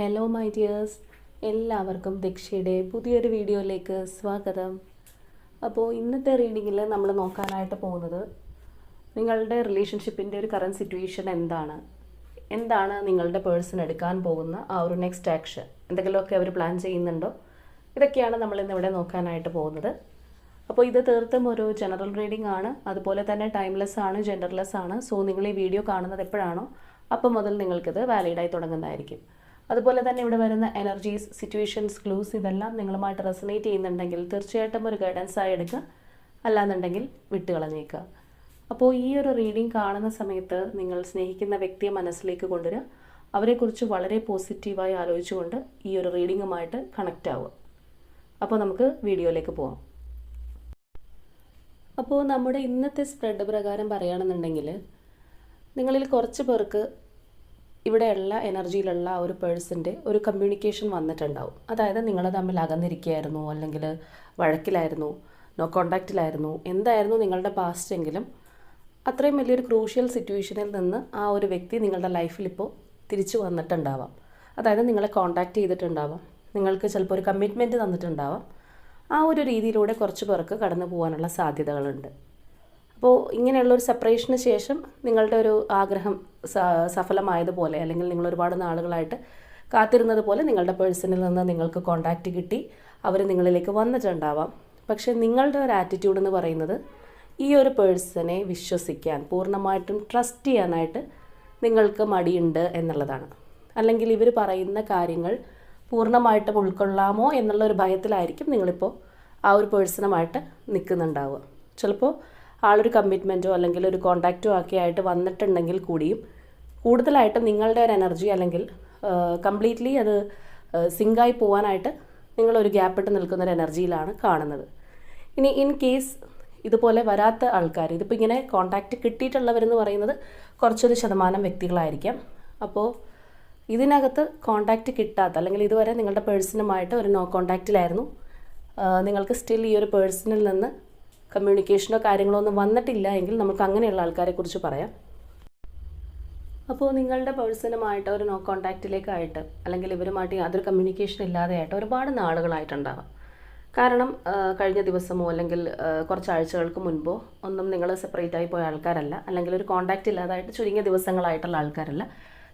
Hello my dears എല്ലാവർക്കും ദക്ഷയുടെ പുതിയൊരു വീഡിയോയിലേക്ക് സ്വാഗതം. അപ്പോൾ ഇന്നത്തെ റീഡിങ്ങിൽ നമ്മൾ നോക്കാനായിട്ട് പോകുന്നത് നിങ്ങളുടെ റിലേഷൻഷിപ്പിന്റെ ഒരു കറണ്ട് സിറ്റുവേഷൻ എന്താണ്? എന്താണ് നിങ്ങളുടെ പേഴ്സൺ എടുക്കാൻ പോകുന്ന ആ ഒരു നെക്സ്റ്റ് ആക്ഷൻ എന്തെങ്കിലുമൊക്കെ അവർ പ്ലാൻ ചെയ്യുന്നുണ്ടോ? ഇതൊക്കെയാണ് നമ്മൾ ഇന്നിവിടെ നോക്കാനായിട്ട് പോകുന്നത്. അപ്പോൾ ഇത് തീർത്തും ഒരു ജനറൽ റീഡിംഗ് ആണ്. അതുപോലെ തന്നെ ടൈംലെസ് ആണ് ജെൻഡർലെസ് ആണ്. സോ നിങ്ങൾ ഈ വീഡിയോ കാണുന്നത് എപ്പോഴാണോ അപ്പം മുതൽ നിങ്ങൾക്കിത് വാലിഡായി തുടങ്ങുന്നതായിരിക്കും. അതുപോലെ തന്നെ ഇവിടെ വരുന്ന എനർജീസ് സിറ്റുവേഷൻസ് ക്ലൂസ് ഇതെല്ലാം നിങ്ങളുമായിട്ട് റെസനേറ്റ് ചെയ്യുന്നുണ്ടെങ്കിൽ തീർച്ചയായിട്ടും ഒരു ഗൈഡൻസ് ആയി എടുക്കുക. അല്ലാന്നുണ്ടെങ്കിൽ വിട്ടുകളഞ്ഞേക്കുക. അപ്പോൾ ഈ ഒരു റീഡിംഗ് കാണുന്ന സമയത്ത് നിങ്ങൾ സ്നേഹിക്കുന്ന വ്യക്തിയെ മനസ്സിലേക്ക് കൊണ്ടുവരിക. അവരെക്കുറിച്ച് വളരെ പോസിറ്റീവായി ആലോചിച്ചുകൊണ്ട് ഈ ഒരു റീഡിങ്ങുമായിട്ട് കണക്റ്റ് ആവുക. അപ്പോൾ നമുക്ക് വീഡിയോയിലേക്ക് പോവാം. അപ്പോൾ നമ്മുടെ ഇന്നത്തെ സ്പ്രെഡ് പ്രകാരം പറയുകയാണെന്നുണ്ടെങ്കിൽ നിങ്ങളിൽ കുറച്ച് പേർക്ക് ഇവിടെയുള്ള എനർജിയിലുള്ള ആ ഒരു പേഴ്സന്റെ ഒരു കമ്മ്യൂണിക്കേഷൻ വന്നിട്ടുണ്ടാവും. അതായത് നിങ്ങൾ തമ്മിൽ അകന്നിരിക്കുകയായിരുന്നു അല്ലെങ്കിൽ വഴക്കിലായിരുന്നു നോ കോണ്ടാക്റ്റിലായിരുന്നു എന്തായിരുന്നു നിങ്ങളുടെ പാസ്റ്റ് എങ്കിലും അത്രയും വലിയൊരു ക്രൂഷ്യൽ സിറ്റുവേഷനിൽ നിന്ന് ആ ഒരു വ്യക്തി നിങ്ങളുടെ ലൈഫിൽ ഇപ്പോൾ തിരിച്ചു വന്നിട്ടുണ്ടാവാം. അതായത് നിങ്ങളെ കോണ്ടാക്ട് ചെയ്തിട്ടുണ്ടാവാം. നിങ്ങൾക്ക് ചിലപ്പോൾ ഒരു കമ്മിറ്റ്മെന്റ് തന്നിട്ടുണ്ടാവാം. ആ ഒരു രീതിയിലൂടെ കുറച്ച് പേർക്ക് കടന്നു പോകാനുള്ള സാധ്യതകളുണ്ട്. അപ്പോൾ ഇങ്ങനെയുള്ള ഒരു സെപ്പറേഷന് ശേഷം നിങ്ങളുടെ ഒരു ആഗ്രഹം സഫലമായതുപോലെ അല്ലെങ്കിൽ നിങ്ങൾ ഒരുപാട് നാളുകളായിട്ട് കാത്തിരുന്നത് പോലെ നിങ്ങളുടെ പേഴ്സണിൽ നിന്ന് നിങ്ങൾക്ക് കോണ്ടാക്റ്റ് കിട്ടി. അവർ നിങ്ങളിലേക്ക് വന്നിട്ടുണ്ടാവാം. പക്ഷേ നിങ്ങളുടെ ഒരു ആറ്റിറ്റ്യൂഡ് എന്ന് പറയുന്നത് ഈ ഒരു പേഴ്സണെ വിശ്വസിക്കാൻ പൂർണമായിട്ടും ട്രസ്റ്റ് ചെയ്യാനായിട്ട് നിങ്ങൾക്ക് മടിയുണ്ട് എന്നുള്ളതാണ്. അല്ലെങ്കിൽ ഇവർ പറയുന്ന കാര്യങ്ങൾ പൂർണമായിട്ടും ഉൾക്കൊള്ളാമോ എന്നുള്ള ഒരു ഭയത്തിലായിരിക്കും നിങ്ങളിപ്പോൾ ആ ഒരു പേഴ്സണുമായിട്ട് നിൽക്കുന്നുണ്ടാവുക. ചിലപ്പോൾ ആളൊരു കമ്മിറ്റ്മെന്റോ അല്ലെങ്കിൽ ഒരു കോണ്ടാക്റ്റോ ഒക്കെ ആയിട്ട് വന്നിട്ടുണ്ടെങ്കിൽ കൂടിയും കൂടുതലായിട്ടും നിങ്ങളുടെ ഒരു എനർജി അല്ലെങ്കിൽ കംപ്ലീറ്റ്ലി അത് സിങ്കായി പോകാനായിട്ട് നിങ്ങളൊരു ഗ്യാപ്പ് ഇട്ട് നിൽക്കുന്ന ഒരു എനർജിയിലാണ് കാണുന്നത്. ഇനി ഇൻ കേസ് ഇതുപോലെ വരാത്ത ആൾക്കാർ ഇതിപ്പോൾ ഇങ്ങനെ കോണ്ടാക്റ്റ് കിട്ടിയിട്ടുള്ളവരെന്ന് പറയുന്നത് കുറച്ചൊരു ശതമാനം വ്യക്തികളായിരിക്കാം. അപ്പോൾ ഇതിനകത്ത് കോണ്ടാക്റ്റ് കിട്ടാത്ത അല്ലെങ്കിൽ ഇതുവരെ നിങ്ങളുടെ പേഴ്സണുമായിട്ട് ഒരു നോ കോണ്ടാക്റ്റിലായിരുന്നു നിങ്ങൾക്ക് സ്റ്റിൽ ഈ ഒരു പേഴ്സണിൽ നിന്ന് കമ്മ്യൂണിക്കേഷനോ കാര്യങ്ങളോ ഒന്നും വന്നിട്ടില്ല എങ്കിൽ നമുക്ക് അങ്ങനെയുള്ള ആൾക്കാരെ കുറിച്ച് പറയാം. അപ്പോൾ നിങ്ങളുടെ പേഴ്സണുമായിട്ട് ഒരു നോ കോണ്ടാക്റ്റിലേക്കായിട്ട് അല്ലെങ്കിൽ ഇവരുമായിട്ട് യാതൊരു കമ്മ്യൂണിക്കേഷൻ ഇല്ലാതെയായിട്ട് ഒരുപാട് നാളുകളായിട്ടുണ്ടാവാം. കാരണം കഴിഞ്ഞ ദിവസമോ അല്ലെങ്കിൽ കുറച്ച് ആഴ്ചകൾക്ക് മുൻപോ ഒന്നും നിങ്ങൾ സെപ്പറേറ്റ് ആയി പോയ ആൾക്കാരല്ല. അല്ലെങ്കിൽ ഒരു കോണ്ടാക്റ്റ് ഇല്ലാതായിട്ട് ചുരുങ്ങിയ ദിവസങ്ങളായിട്ടുള്ള ആൾക്കാരല്ല.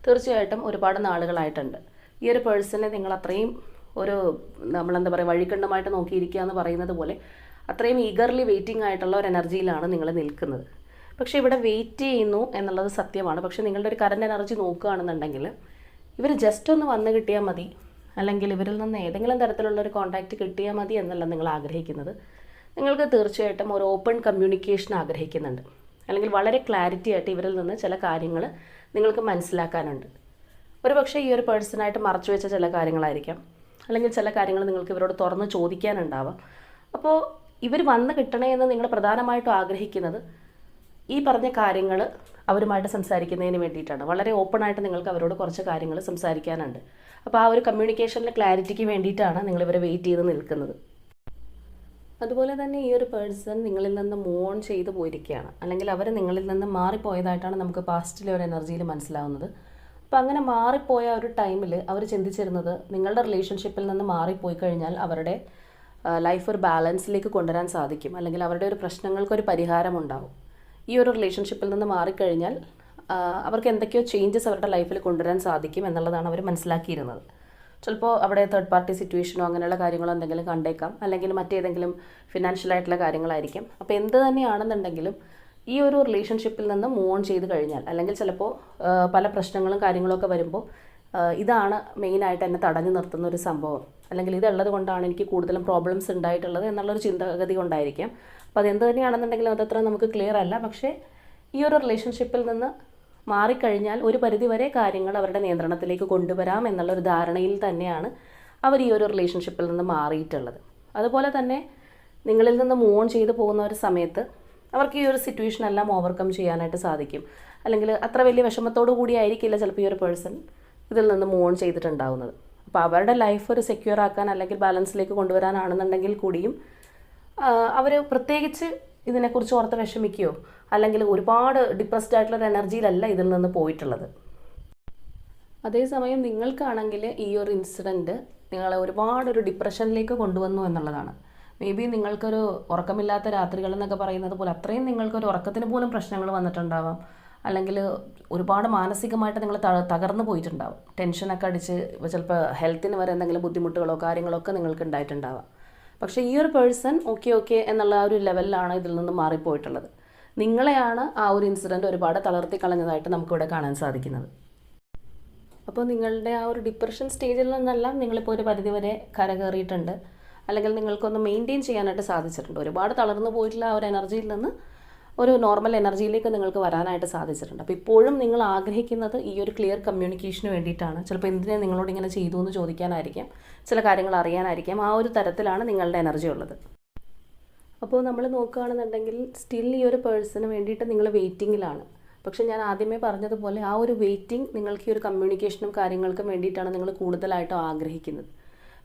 തീർച്ചയായിട്ടും ഒരുപാട് നാളുകളായിട്ടുണ്ട്. ഈ ഒരു പേഴ്സണെ നിങ്ങൾ അത്രയും ഒരു നമ്മളെന്താ പറയുക വഴിക്കണ്ടമായിട്ട് നോക്കിയിരിക്കുക എന്ന് പറയുന്നത് പോലെ അത്രയും ഈഗർലി വെയിറ്റിംഗ് ആയിട്ടുള്ള ഒരു എനർജിയിലാണ് നിങ്ങൾ നിൽക്കുന്നത്. പക്ഷേ ഇവിടെ വെയിറ്റ് ചെയ്യുന്നു എന്നുള്ളത് സത്യമാണ്. പക്ഷേ നിങ്ങളുടെ ഒരു കറണ്ട് എനർജി നോക്കുകയാണെന്നുണ്ടെങ്കിൽ ഇവർ ജസ്റ്റ് ഒന്ന് വന്നു കിട്ടിയാൽ മതി. അല്ലെങ്കിൽ ഇവരിൽ നിന്ന് ഏതെങ്കിലും തരത്തിലുള്ള ഒരു കോൺടാക്റ്റ് കിട്ടിയാൽ മതി എന്നല്ല നിങ്ങൾ ആഗ്രഹിക്കുന്നത്. നിങ്ങൾക്ക് തീർച്ചയായിട്ടും ഒരു ഓപ്പൺ കമ്മ്യൂണിക്കേഷൻ ആഗ്രഹിക്കുന്നുണ്ട്. അല്ലെങ്കിൽ വളരെ ക്ലാരിറ്റി ആയിട്ട് ഇവരിൽ നിന്ന് ചില കാര്യങ്ങൾ നിങ്ങൾക്ക് മനസ്സിലാക്കാനുണ്ട്. ഒരു പക്ഷേ ഈ ഒരു പേഴ്സണായിട്ട് മറച്ചു വെച്ച ചില കാര്യങ്ങളായിരിക്കാം. അല്ലെങ്കിൽ ചില കാര്യങ്ങൾ നിങ്ങൾക്ക് ഇവരോട് തുറന്ന് ചോദിക്കാനുണ്ടാവാം. അപ്പോൾ ഇവർ വന്ന് കിട്ടണേ എന്ന് നിങ്ങൾ പ്രധാനമായിട്ടും ആഗ്രഹിക്കുന്നത് ഈ പറഞ്ഞ കാര്യങ്ങൾ അവരുമായിട്ട് സംസാരിക്കുന്നതിന് വേണ്ടിയിട്ടാണ്. വളരെ ഓപ്പണായിട്ട് നിങ്ങൾക്ക് അവരോട് കുറച്ച് കാര്യങ്ങൾ സംസാരിക്കാനുണ്ട്. അപ്പോൾ ആ ഒരു കമ്മ്യൂണിക്കേഷനിലെ ക്ലാരിറ്റിക്ക് വേണ്ടിയിട്ടാണ് നിങ്ങൾ ഇവരെ വെയിറ്റ് ചെയ്ത് നിൽക്കുന്നത്. അതുപോലെ തന്നെ ഈ ഒരു പേഴ്സൺ നിങ്ങളിൽ നിന്ന് മൂവ് ഓൺ ചെയ്തു പോയിരിക്കുകയാണ്. അല്ലെങ്കിൽ അവർ നിങ്ങളിൽ നിന്ന് മാറിപ്പോയതായിട്ടാണ് നമുക്ക് പാസ്റ്റിലെ ഒരു എനർജിയിൽ മനസ്സിലാവുന്നത്. അപ്പോൾ അങ്ങനെ മാറിപ്പോയ ഒരു ടൈമിൽ അവർ ചിന്തിച്ചിരുന്നത് നിങ്ങളുടെ റിലേഷൻഷിപ്പിൽ നിന്ന് മാറിപ്പോയി കഴിഞ്ഞാൽ അവരുടെ ലൈഫ് ഒരു ബാലൻസിലേക്ക് കൊണ്ടുവരാൻ സാധിക്കും. അല്ലെങ്കിൽ അവരുടെ ഒരു പ്രശ്നങ്ങൾക്കൊരു പരിഹാരം ഉണ്ടാവും. ഈ ഒരു റിലേഷൻഷിപ്പിൽ നിന്ന് മാറിക്കഴിഞ്ഞാൽ അവർക്ക് എന്തൊക്കെയോ ചേഞ്ചസ് അവരുടെ ലൈഫിൽ കൊണ്ടുവരാൻ സാധിക്കും എന്നുള്ളതാണ് അവർ മനസ്സിലാക്കിയിരുന്നത്. ചിലപ്പോൾ അവിടെ തേർഡ് പാർട്ടി സിറ്റുവേഷനോ അങ്ങനെയുള്ള കാര്യങ്ങളോ എന്തെങ്കിലും കണ്ടേക്കാം. അല്ലെങ്കിൽ മറ്റേതെങ്കിലും ഫിനാൻഷ്യൽ ആയിട്ടുള്ള കാര്യങ്ങളായിരിക്കും. അപ്പോൾ എന്ത് തന്നെയാണെന്നുണ്ടെങ്കിലും ഈ ഒരു റിലേഷൻഷിപ്പിൽ നിന്ന് മൂവ് ഓൺ ചെയ്ത് കഴിഞ്ഞാൽ അല്ലെങ്കിൽ ചിലപ്പോൾ പല പ്രശ്നങ്ങളും കാര്യങ്ങളൊക്കെ വരുമ്പോൾ ഇതാണ് മെയിനായിട്ട് എന്നെ തടഞ്ഞു നിർത്തുന്ന ഒരു സംഭവം. അല്ലെങ്കിൽ ഇതുള്ളത് കൊണ്ടാണ് എനിക്ക് കൂടുതലും പ്രോബ്ലംസ് ഉണ്ടായിട്ടുള്ളത് എന്നുള്ളൊരു ചിന്താഗതി കൊണ്ടായിരിക്കാം. അപ്പോൾ അതെന്ത് തന്നെയാണെന്നുണ്ടെങ്കിലും അതത്ര നമുക്ക് ക്ലിയർ അല്ല. പക്ഷേ ഈ ഒരു റിലേഷൻഷിപ്പിൽ നിന്ന് മാറിക്കഴിഞ്ഞാൽ ഒരു പരിധിവരെ കാര്യങ്ങൾ അവരുടെ നിയന്ത്രണത്തിലേക്ക് കൊണ്ടുവരാം എന്നുള്ളൊരു ധാരണയിൽ തന്നെയാണ് അവർ ഈ ഒരു റിലേഷൻഷിപ്പിൽ നിന്ന് മാറിയിട്ടുള്ളത്. അതുപോലെ തന്നെ നിങ്ങളിൽ നിന്ന് മൂവ് ഓൺ ചെയ്തു പോകുന്ന ഒരു സമയത്ത് അവർക്ക് ഈ ഒരു സിറ്റുവേഷൻ എല്ലാം ഓവർകം ചെയ്യാനായിട്ട് സാധിക്കും. അല്ലെങ്കിൽ അത്ര വലിയ വിഷമത്തോടു കൂടി ആയിരിക്കില്ല ചിലപ്പോൾ ഈ ഒരു പേഴ്സൺ ഇതിൽ നിന്ന് മൂവ് ഓൺ ചെയ്തിട്ടുണ്ടാവുന്നത്. അപ്പോൾ അവരുടെ ലൈഫ് ഒരു സെക്യൂർ ആക്കാൻ അല്ലെങ്കിൽ ബാലൻസിലേക്ക് കൊണ്ടുവരാനാണെന്നുണ്ടെങ്കിൽ കൂടിയും അവർ പ്രത്യേകിച്ച് ഇതിനെക്കുറിച്ച് ഓർത്ത് വിഷമിക്കുകയോ അല്ലെങ്കിൽ ഒരുപാട് ഡിപ്രസ്ഡ് ആയിട്ടുള്ള ഒരു എനർജിയിലല്ല ഇതിൽ നിന്ന് പോയിട്ടുള്ളത്. അതേസമയം നിങ്ങൾക്കാണെങ്കിൽ ഈ ഒരു ഇൻസിഡന്റ് നിങ്ങളെ ഒരുപാട് ഒരു ഡിപ്രഷനിലേക്ക് കൊണ്ടുവന്നു എന്നുള്ളതാണ്. മേ ബി നിങ്ങൾക്കൊരു ഉറക്കമില്ലാത്ത രാത്രികൾ എന്നൊക്കെ പറയുന്നത് പോലെ അത്രയും നിങ്ങൾക്കൊരു ഉറക്കത്തിന് പോലും പ്രശ്നങ്ങൾ വന്നിട്ടുണ്ടാവാം. അല്ലെങ്കിൽ ഒരുപാട് മാനസികമായിട്ട് നിങ്ങൾ തകർന്നു പോയിട്ടുണ്ടാവും. ടെൻഷനൊക്കെ അടിച്ച് ചിലപ്പോൾ ഹെൽത്തിന് വരെ എന്തെങ്കിലും ബുദ്ധിമുട്ടുകളോ കാര്യങ്ങളോ ഒക്കെ നിങ്ങൾക്ക് ഉണ്ടായിട്ടുണ്ടാവാം. പക്ഷേ ഈ ഒരു പേഴ്സൺ ഓക്കെ ഓക്കെ എന്നുള്ള ഒരു ലെവലിലാണ് ഇതിൽ നിന്ന് മാറിപ്പോയിട്ടുള്ളത്. നിങ്ങളെയാണ് ആ ഒരു ഇൻസിഡന്റ് ഒരുപാട് തളർത്തി കളഞ്ഞതായിട്ട് നമുക്കിവിടെ കാണാൻ സാധിക്കുന്നത്. അപ്പോൾ നിങ്ങളുടെ ആ ഒരു ഡിപ്രഷൻ സ്റ്റേജിൽ നിന്നെല്ലാം നിങ്ങളിപ്പോൾ ഒരു പരിധി പരിധിവരെ കരകയറിയിട്ടുണ്ട്. അല്ലെങ്കിൽ നിങ്ങൾക്കൊന്ന് മെയിന്റെയിൻ ചെയ്യാനായിട്ട് സാധിച്ചിട്ടുണ്ട്. ഒരുപാട് തളർന്നു പോയിട്ടുള്ള ആ ഒരു എനർജിയിൽ നിന്ന് ഒരു നോർമൽ എനർജിയിലേക്ക് നിങ്ങൾക്ക് വരാനായിട്ട് സാധിച്ചിട്ടുണ്ട്. അപ്പോൾ ഇപ്പോഴും നിങ്ങൾ ആഗ്രഹിക്കുന്നത് ഈ ഒരു ക്ലിയർ കമ്മ്യൂണിക്കേഷന് വേണ്ടിയിട്ടാണ്. ചിലപ്പോൾ എന്തിനെ നിങ്ങളോട് ഇങ്ങനെ ചെയ്തു എന്ന് ചോദിക്കാനായിരിക്കാം. ചില കാര്യങ്ങൾ അറിയാനായിരിക്കാം. ആ ഒരു തരത്തിലാണ് നിങ്ങളുടെ എനർജി ഉള്ളത്. അപ്പോൾ നമ്മൾ നോക്കുകയാണെന്നുണ്ടെങ്കിൽ സ്റ്റിൽ ഈ ഒരു പേഴ്സണ് വേണ്ടിയിട്ട് നിങ്ങൾ വെയിറ്റിങ്ങിലാണ് പക്ഷേ ഞാൻ ആദ്യമേ പറഞ്ഞതുപോലെ ആ ഒരു വെയിറ്റിംഗ് നിങ്ങൾക്ക് ഈ ഒരു കമ്മ്യൂണിക്കേഷനും കാര്യങ്ങൾക്കും വേണ്ടിയിട്ടാണ് നിങ്ങൾ കൂടുതലായിട്ടും ആഗ്രഹിക്കുന്നത്.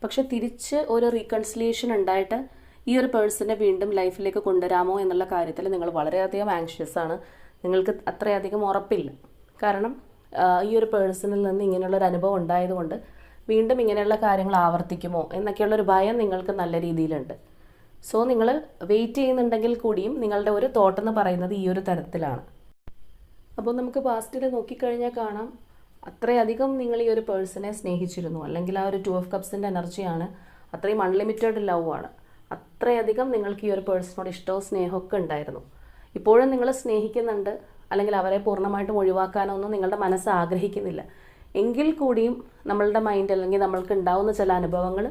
പക്ഷേ തിരിച്ച് ഒരു റീകൺസിലിയേഷൻ ഉണ്ടായിട്ട് ഈ ഒരു പേഴ്സണെ വീണ്ടും ലൈഫിലേക്ക് കൊണ്ടുവരാമോ എന്നുള്ള കാര്യത്തിൽ നിങ്ങൾ വളരെയധികം ആങ്ഷ്യസ് ആണ്. നിങ്ങൾക്ക് അത്രയധികം ഉറപ്പില്ല. കാരണം ഈ ഒരു പേഴ്സണിൽ നിന്ന് ഇങ്ങനെയുള്ളൊരു അനുഭവം ഉണ്ടായതുകൊണ്ട് വീണ്ടും ഇങ്ങനെയുള്ള കാര്യങ്ങൾ ആവർത്തിക്കുമോ എന്നൊക്കെയുള്ളൊരു ഭയം നിങ്ങൾക്ക് നല്ല രീതിയിലുണ്ട്. സോ നിങ്ങൾ വെയിറ്റ് ചെയ്യുന്നുണ്ടെങ്കിൽ കൂടിയും നിങ്ങളുടെ ഒരു തോട്ടെന്ന് പറയുന്നത് ഈ ഒരു തരത്തിലാണ്. അപ്പോൾ നമുക്ക് പാസ്റ്റിൽ നോക്കിക്കഴിഞ്ഞാൽ കാണാം അത്രയധികം നിങ്ങൾ ഈ ഒരു പേഴ്സണെ സ്നേഹിച്ചിരുന്നു. അല്ലെങ്കിൽ ആ ഒരു ടു ഓഫ് കപ്സിന്റെ എനർജിയാണ് അത്രയും അൺലിമിറ്റഡ് ലവ് ആണ്. അത്രയധികം നിങ്ങൾക്ക് ഈ ഒരു പേഴ്സണോട് ഇഷ്ടവും സ്നേഹമൊക്കെ ഉണ്ടായിരുന്നു. ഇപ്പോഴും നിങ്ങൾ സ്നേഹിക്കുന്നുണ്ട് അല്ലെങ്കിൽ അവരെ പൂർണമായിട്ടും ഒഴിവാക്കാനൊന്നും നിങ്ങളുടെ മനസ്സ് ആഗ്രഹിക്കുന്നില്ല. എങ്കിൽ കൂടിയും നമ്മളുടെ മൈൻഡ് അല്ലെങ്കിൽ നമ്മൾക്ക് ഉണ്ടാവുന്ന ചില അനുഭവങ്ങൾ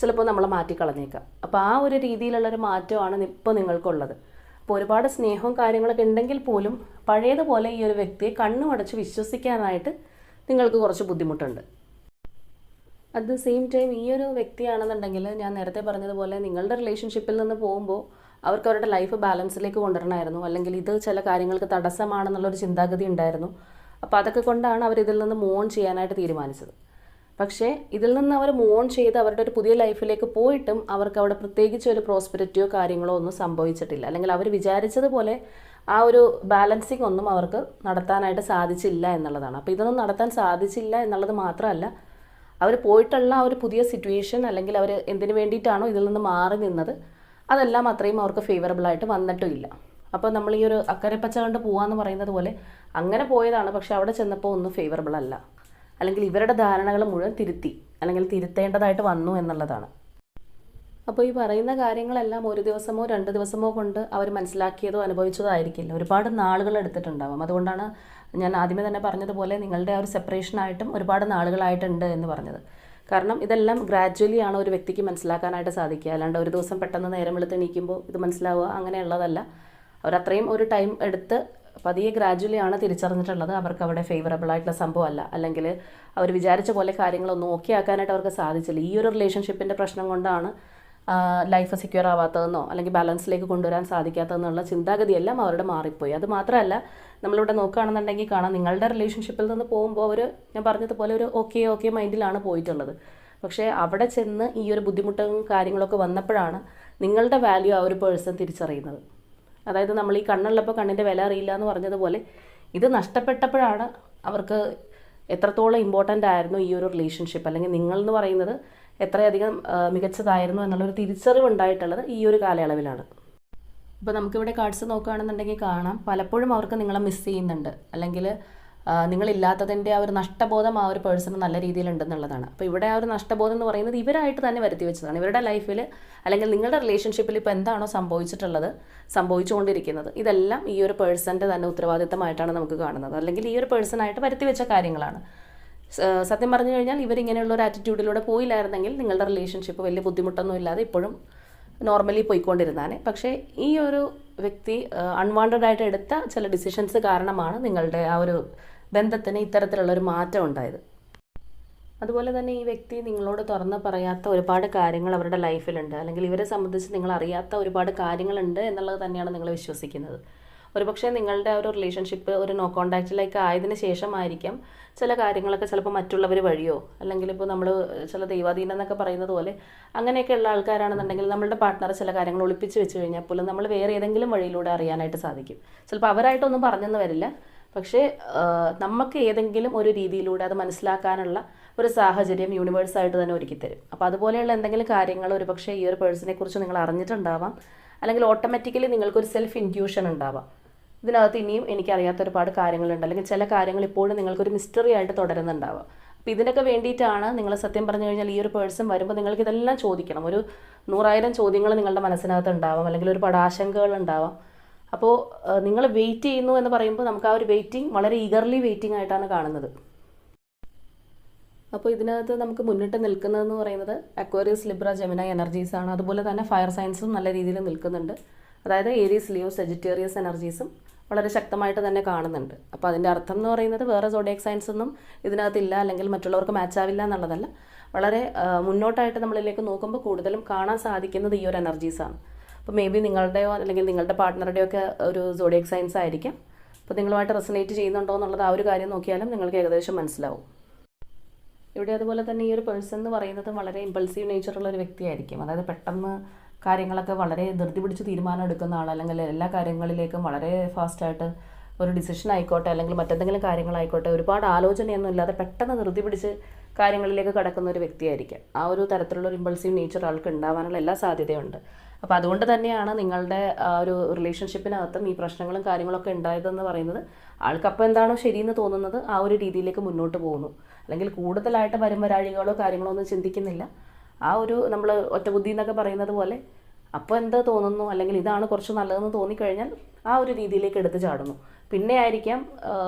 ചിലപ്പോൾ നമ്മളെ മാറ്റിക്കളഞ്ഞേക്കാം. അപ്പോൾ ആ ഒരു രീതിയിലുള്ളൊരു മാറ്റമാണ് ഇപ്പോൾ നിങ്ങൾക്കുള്ളത്. അപ്പോൾ ഒരുപാട് സ്നേഹവും കാര്യങ്ങളൊക്കെ ഉണ്ടെങ്കിൽ പോലും പഴയതുപോലെ ഈ ഒരു വ്യക്തിയെ കണ്ണുമടച്ച് വിശ്വസിക്കാനായിട്ട് നിങ്ങൾക്ക് കുറച്ച് ബുദ്ധിമുട്ടുണ്ട്. അറ്റ് ദ സെയിം ടൈം ഈ ഒരു വ്യക്തിയാണെന്നുണ്ടെങ്കിൽ ഞാൻ നേരത്തെ പറഞ്ഞതുപോലെ നിങ്ങളുടെ റിലേഷൻഷിപ്പിൽ നിന്ന് പോകുമ്പോൾ അവർക്ക് അവരുടെ ലൈഫ് ബാലൻസിലേക്ക് കൊണ്ടുവരണമായിരുന്നു. അല്ലെങ്കിൽ ഇത് ചില കാര്യങ്ങൾക്ക് തടസ്സമാണെന്നുള്ളൊരു ചിന്താഗതി ഉണ്ടായിരുന്നു. അപ്പോൾ അതൊക്കെ കൊണ്ടാണ് അവർ ഇതിൽ നിന്ന് മൂവ് ഓൺ ചെയ്യാനായിട്ട് തീരുമാനിച്ചത്. പക്ഷേ ഇതിൽ നിന്ന് അവർ മൂവ് ഓൺ ചെയ്ത് അവരുടെ ഒരു പുതിയ ലൈഫിലേക്ക് പോയിട്ടും അവർക്ക് അവിടെ പ്രത്യേകിച്ച് ഒരു പ്രോസ്പെരിറ്റിയോ കാര്യങ്ങളോ ഒന്നും സംഭവിച്ചിട്ടില്ല. അല്ലെങ്കിൽ അവർ വിചാരിച്ചതുപോലെ ആ ഒരു ബാലൻസിങ് ഒന്നും അവർക്ക് നടത്താനായിട്ട് സാധിച്ചില്ല എന്നുള്ളതാണ്. അപ്പോൾ ഇതൊന്നും നടത്താൻ സാധിച്ചില്ല എന്നുള്ളത് മാത്രമല്ല അവർ പോയിട്ടുള്ള ആ ഒരു പുതിയ സിറ്റുവേഷൻ അല്ലെങ്കിൽ അവർ എന്തിനു വേണ്ടിയിട്ടാണോ ഇതിൽ നിന്ന് മാറി നിന്നത് അതെല്ലാം അത്രയും അവർക്ക് ഫേവറബിൾ ആയിട്ട് വന്നിട്ടുമില്ല. അപ്പോൾ നമ്മൾ ഈ ഒരു അക്കരെ പച്ച കണ്ട് പോകാമെന്ന് പറയുന്നത് പോലെ അങ്ങനെ പോയതാണ് പക്ഷെ അവിടെ ചെന്നപ്പോൾ ഒന്നും ഫേവറബിൾ അല്ല. അല്ലെങ്കിൽ ഇവരുടെ ധാരണകൾ മുഴുവൻ തിരുത്തി അല്ലെങ്കിൽ തിരുത്തേണ്ടതായിട്ട് വന്നു എന്നുള്ളതാണ്. അപ്പോൾ ഈ പറയുന്ന കാര്യങ്ങളെല്ലാം ഒരു ദിവസമോ രണ്ട് ദിവസമോ കൊണ്ട് അവർ മനസ്സിലാക്കിയതോ അനുഭവിച്ചതോ ആയിരിക്കില്ല. ഒരുപാട് നാളുകൾ എടുത്തിട്ടുണ്ടാവും. അതുകൊണ്ടാണ് ഞാൻ ആദ്യമേ തന്നെ പറഞ്ഞതുപോലെ നിങ്ങളുടെ ആ ഒരു സെപ്പറേഷനായിട്ടും ഒരുപാട് നാളുകളായിട്ടുണ്ട് എന്ന് പറഞ്ഞത്. കാരണം ഇതെല്ലാം ഗ്രാജ്വലി ആണ് ഒരു വ്യക്തിക്ക് മനസ്സിലാക്കാനായിട്ട് സാധിക്കുക. അല്ലാണ്ട് ഒരു ദിവസം പെട്ടെന്ന് നേരം വെളുത്ത് എണീക്കുമ്പോൾ ഇത് മനസ്സിലാവുക അങ്ങനെയുള്ളതല്ല. അവരത്രയും ഒരു ടൈം എടുത്ത് പതിയെ ഗ്രാജ്വലി ആണ് തിരിച്ചറിഞ്ഞിട്ടുള്ളത്. അവർക്ക് അവിടെ ഫേവറബിൾ ആയിട്ടുള്ള സംഭവമല്ല. അല്ലെങ്കിൽ അവർ വിചാരിച്ച പോലെ കാര്യങ്ങളൊന്നും ഓക്കെ ആക്കാനായിട്ട് അവർക്ക് സാധിച്ചില്ല. ഈ ഒരു റിലേഷൻഷിപ്പിന്റെ പ്രശ്നം കൊണ്ടാണ് ലൈഫ് സെക്യൂർ ആവാത്തതെന്നോ അല്ലെങ്കിൽ ബാലൻസിലേക്ക് കൊണ്ടുവരാൻ സാധിക്കാത്തതെന്നുള്ള ചിന്താഗതിയെല്ലാം അവരുടെ മാറിപ്പോയി. അത് മാത്രമല്ല നമ്മളിവിടെ നോക്കുകയാണെന്നുണ്ടെങ്കിൽ കാണാം നിങ്ങളുടെ റിലേഷൻഷിപ്പിൽ നിന്ന് പോകുമ്പോൾ അവർ ഞാൻ പറഞ്ഞതുപോലെ ഒരു ഓക്കെ ഓക്കെ മൈൻഡിലാണ് പോയിട്ടുള്ളത്. പക്ഷേ അവിടെ ചെന്ന് ഈ ഒരു ബുദ്ധിമുട്ടും കാര്യങ്ങളൊക്കെ വന്നപ്പോഴാണ് നിങ്ങളുടെ വാല്യൂ ആ ഒരു പേഴ്സൺ തിരിച്ചറിയുന്നത്. അതായത് നമ്മൾ ഈ കണ്ണുള്ളപ്പോൾ കണ്ണിന്റെ വില അറിയില്ല എന്ന് പറഞ്ഞതുപോലെ ഇത് നഷ്ടപ്പെട്ടപ്പോഴാണ് അവർക്ക് എത്രത്തോളം ഇമ്പോർട്ടന്റ് ആയിരുന്നു ഈ ഒരു റിലേഷൻഷിപ്പ് അല്ലെങ്കിൽ നിങ്ങൾ എന്ന് പറയുന്നത് എത്രയധികം മികച്ചതായിരുന്നു എന്നുള്ളൊരു തിരിച്ചറിവ് ഉണ്ടായിട്ടുള്ളത് ഈ ഒരു കാലയളവിലാണ്. ഇപ്പോൾ നമുക്കിവിടെ കാർഡ്സ് നോക്കുകയാണെന്നുണ്ടെങ്കിൽ കാണാം. പലപ്പോഴും അവർക്ക് നിങ്ങളെ മിസ് ചെയ്യുന്നുണ്ട്. അല്ലെങ്കിൽ നിങ്ങളില്ലാത്തതിന്റെ ആ ഒരു നഷ്ടബോധം ആ ഒരു പേഴ്സണ് നല്ല രീതിയിലുണ്ടെന്നുള്ളതാണ്. അപ്പോൾ ഇവിടെ ആ ഒരു നഷ്ടബോധം എന്ന് പറയുന്നത് ഇവരായിട്ട് തന്നെ വരുത്തി വെച്ചതാണ്. ഇവരുടെ ലൈഫിൽ അല്ലെങ്കിൽ നിങ്ങളുടെ റിലേഷൻഷിപ്പിൽ ഇപ്പോൾ എന്താണോ സംഭവിച്ചിട്ടുള്ളത് സംഭവിച്ചുകൊണ്ടിരിക്കുന്നത് ഇതെല്ലാം ഈ ഒരു പേഴ്സന്റെ തന്നെ ഉത്തരവാദിത്തമായിട്ടാണ് നമുക്ക് കാണുന്നത്. അല്ലെങ്കിൽ ഈ ഒരു പേഴ്സണായിട്ട് വരുത്തി വെച്ച കാര്യങ്ങളാണ്. സത്യം പറഞ്ഞു കഴിഞ്ഞാൽ ഇവരിങ്ങനെയുള്ള ഒരു ആറ്റിറ്റ്യൂഡിലൂടെ പോയില്ലായിരുന്നെങ്കിൽ നിങ്ങളുടെ റിലേഷൻഷിപ്പ് വലിയ ബുദ്ധിമുട്ടൊന്നും ഇല്ലാതെ ഇപ്പോഴും നോർമലി പോയിക്കൊണ്ടിരുന്നാണ് പക്ഷേ ഈ ഒരു വ്യക്തി അൺവാണ്ടഡ് ആയിട്ട് എടുത്ത ചില ഡിസിഷൻസ് കാരണമാണ് നിങ്ങളുടെ ആ ഒരു ബന്ധത്തിന് ഇത്തരത്തിലുള്ള ഒരു മാറ്റം ഉണ്ടായത്. അതുപോലെ തന്നെ ഈ വ്യക്തി നിങ്ങളോട് തുറന്ന് പറയാത്ത ഒരുപാട് കാര്യങ്ങൾ അവരുടെ ലൈഫിലുണ്ട് അല്ലെങ്കിൽ ഇവരെ സംബന്ധിച്ച് നിങ്ങൾ അറിയാത്ത ഒരുപാട് കാര്യങ്ങളുണ്ട് എന്നുള്ളത് തന്നെയാണ് നിങ്ങൾ വിശ്വസിക്കുന്നത്. ഒരുപക്ഷെ നിങ്ങളുടെ ആ ഒരു റിലേഷൻഷിപ്പ് ഒരു നോ കോണ്ടാക്റ്റിലേക്ക് ആയതിനു ശേഷമായിരിക്കാം ചില കാര്യങ്ങളൊക്കെ ചിലപ്പോൾ മറ്റുള്ളവർ വഴിയോ അല്ലെങ്കിൽ ഇപ്പോൾ നമ്മൾ ചില ദൈവാധീനം എന്നൊക്കെ പറയുന്നത് പോലെ അങ്ങനെയൊക്കെയുള്ള ആൾക്കാരാണെന്നുണ്ടെങ്കിൽ നമ്മളുടെ പാർട്ട്ണർ ചില കാര്യങ്ങൾ ഒളിപ്പിച്ച് വെച്ച് കഴിഞ്ഞാൽ പോലും നമ്മൾ വേറെ ഏതെങ്കിലും വഴിയിലൂടെ അറിയാനായിട്ട് സാധിക്കും. ചിലപ്പോൾ അവരായിട്ടൊന്നും പറഞ്ഞെന്ന് വരില്ല. പക്ഷേ നമുക്ക് ഏതെങ്കിലും ഒരു രീതിയിലൂടെ അത് മനസ്സിലാക്കാനുള്ള ഒരു സാഹചര്യം യൂണിവേഴ്സായിട്ട് തന്നെ ഒരുക്കി തരും. അപ്പോൾ അതുപോലെയുള്ള എന്തെങ്കിലും കാര്യങ്ങൾ ഒരു പക്ഷേ ഈ ഒരു പേഴ്സണെക്കുറിച്ച് നിങ്ങൾ അറിഞ്ഞിട്ടുണ്ടാവാം. അല്ലെങ്കിൽ ഓട്ടോമാറ്റിക്കലി നിങ്ങൾക്കൊരു സെൽഫ് ഇൻക്യൂഷൻ ഉണ്ടാവാം. ഇതിനകത്ത് ഇനിയും എനിക്കറിയാത്ത ഒരുപാട് കാര്യങ്ങളുണ്ട്. അല്ലെങ്കിൽ ചില കാര്യങ്ങൾ ഇപ്പോഴും നിങ്ങൾക്കൊരു മിസ്റ്ററി ആയിട്ട് തുടരുന്നുണ്ടാവുക. അപ്പോൾ ഇതിനൊക്കെ വേണ്ടിയിട്ടാണ് നിങ്ങൾ സത്യം പറഞ്ഞു കഴിഞ്ഞാൽ ഈ ഒരു പേഴ്സൺ വരുമ്പോൾ നിങ്ങൾക്ക് ഇതെല്ലാം ചോദിക്കണം. ഒരു നൂറായിരം ചോദ്യങ്ങൾ നിങ്ങളുടെ മനസ്സിനകത്ത് ഉണ്ടാവാം. അല്ലെങ്കിൽ ഒരുപാട് ആശങ്കകൾ ഉണ്ടാവാം. അപ്പോൾ നിങ്ങൾ വെയിറ്റ് ചെയ്യുന്നു എന്ന് പറയുമ്പോൾ നമുക്ക് ആ ഒരു വെയിറ്റിംഗ് വളരെ ഈഗർലി വെയിറ്റിംഗ് ആയിട്ടാണ് കാണുന്നത്. അപ്പോൾ ഇതിനകത്ത് നമുക്ക് മുന്നിട്ട് നിൽക്കുന്നതെന്ന് പറയുന്നത് അക്വേറിയസ് ലിബ്ര ജെമിന എനർജീസ് ആണ്. അതുപോലെ തന്നെ ഫയർ സയൻസും നല്ല രീതിയിൽ നിൽക്കുന്നുണ്ട്. അതായത് ഏരീസ് ലിയോ സെജിറ്റേറിയസ് എനർജീസും വളരെ ശക്തമായിട്ട് തന്നെ കാണുന്നുണ്ട്. അപ്പോൾ അതിന്റെ അർത്ഥം എന്ന് പറയുന്നത് വേറെ സോഡിയക് സയൻസ് ഒന്നും ഇതിനകത്തില്ല അല്ലെങ്കിൽ മറ്റുള്ളവർക്ക് മാച്ച് ആവില്ല എന്നുള്ളതല്ല. വളരെ മുന്നോട്ടായിട്ട് നമ്മളിലേക്ക് നോക്കുമ്പോൾ കൂടുതലും കാണാൻ സാധിക്കുന്നത് ഈ ഒരു എനർജീസാണ് അപ്പോൾ മേ ബി നിങ്ങളുടെയോ അല്ലെങ്കിൽ നിങ്ങളുടെ പാർട്ട്ണറുടെയോ ഒക്കെ ഒരു സോഡിയക് സയൻസ് ആയിരിക്കാം. അപ്പോൾ നിങ്ങളുമായിട്ട് റെസനേറ്റ് ചെയ്യുന്നുണ്ടോ എന്നുള്ളത് ആ ഒരു കാര്യം നോക്കിയാലും നിങ്ങൾക്ക് ഏകദേശം മനസ്സിലാവും. ഇവിടെ അതുപോലെ തന്നെ ഈ ഒരു പേഴ്സൺ എന്ന് പറയുന്നത് വളരെ ഇമ്പൾസീവ് നേച്ചറുള്ള ഒരു വ്യക്തിയായിരിക്കും. അതായത് പെട്ടെന്ന് കാര്യങ്ങളൊക്കെ വളരെ ധൃതി പിടിച്ച് തീരുമാനം എടുക്കുന്ന ആൾ അല്ലെങ്കിൽ എല്ലാ കാര്യങ്ങളിലേക്കും വളരെ ഫാസ്റ്റായിട്ട് ഒരു ഡിസിഷൻ ആയിക്കോട്ടെ അല്ലെങ്കിൽ മറ്റെന്തെങ്കിലും കാര്യങ്ങളായിക്കോട്ടെ ഒരുപാട് ആലോചനയൊന്നും ഇല്ലാതെ പെട്ടെന്ന് ധൃതി പിടിച്ച് കാര്യങ്ങളിലേക്ക് കടക്കുന്ന ഒരു വ്യക്തിയായിരിക്കും. ആ ഒരു തരത്തിലുള്ള ഒരു ഇമ്പൾസീവ് നേച്ചർ ആൾക്ക് ഉണ്ടാവാനുള്ള എല്ലാ സാധ്യതയുണ്ട്. അപ്പോൾ അതുകൊണ്ട് തന്നെയാണ് നിങ്ങളുടെ ഒരു റിലേഷൻഷിപ്പിനകത്തും ഈ പ്രശ്നങ്ങളും കാര്യങ്ങളൊക്കെ ഉണ്ടായതെന്ന് പറയുന്നത്. ആൾക്കപ്പോൾ എന്താണോ ശരിയെന്ന് തോന്നുന്നത് ആ ഒരു രീതിയിലേക്ക് മുന്നോട്ട് പോകുന്നു. അല്ലെങ്കിൽ കൂടുതലായിട്ട് വരുമ്പരാഴികളോ കാര്യങ്ങളോ ഒന്നും ചിന്തിക്കുന്നില്ല. ആ ഒരു നമ്മൾ ഒറ്റബുദ്ധി എന്നൊക്കെ പറയുന്നത് പോലെ അപ്പോൾ എന്താ തോന്നുന്നു? അല്ലെങ്കിൽ ഇതാണ് കുറച്ച് നല്ലതെന്ന് തോന്നിക്കഴിഞ്ഞാൽ ആ ഒരു രീതിയിലേക്ക് എടുത്ത് ചാടുന്നു. പിന്നെ ആയിരിക്കാം